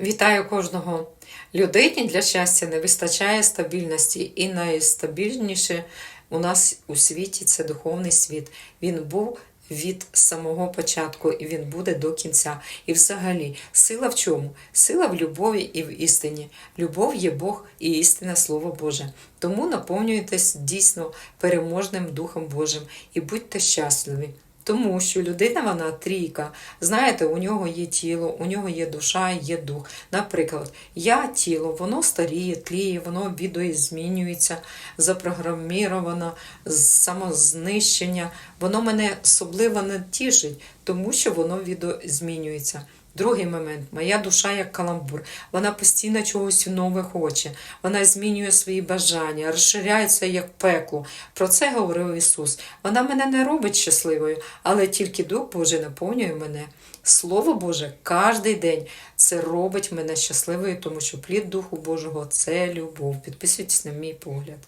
Вітаю кожного. Людині для щастя не вистачає стабільності, і найстабільніше у нас у світі це духовний світ. Він був від самого початку і він буде до кінця. І взагалі, сила в чому? Сила в любові і в істині. Любов є Бог і істина Слово Боже. Тому наповнюйтесь дійсно переможним Духом Божим і будьте щасливі. Тому що людина вона трійка. Знаєте, у нього є тіло, у нього є душа, є дух. Наприклад, я тіло, воно старіє, тліє, воно відозмінюється, запрограміровано, самознищення. Воно мене особливо не тішить, тому що воно відозмінюється. Другий момент, моя душа як каламбур. Вона постійно чогось нове хоче. Вона змінює свої бажання, розширяється як пекло. Про це говорив Ісус. Вона мене не робить щасливою, але тільки Дух Божий наповнює мене. Слово Боже кожен день це робить мене щасливою, тому що плід Духу Божого це любов. Підписуйтесь на мій погляд.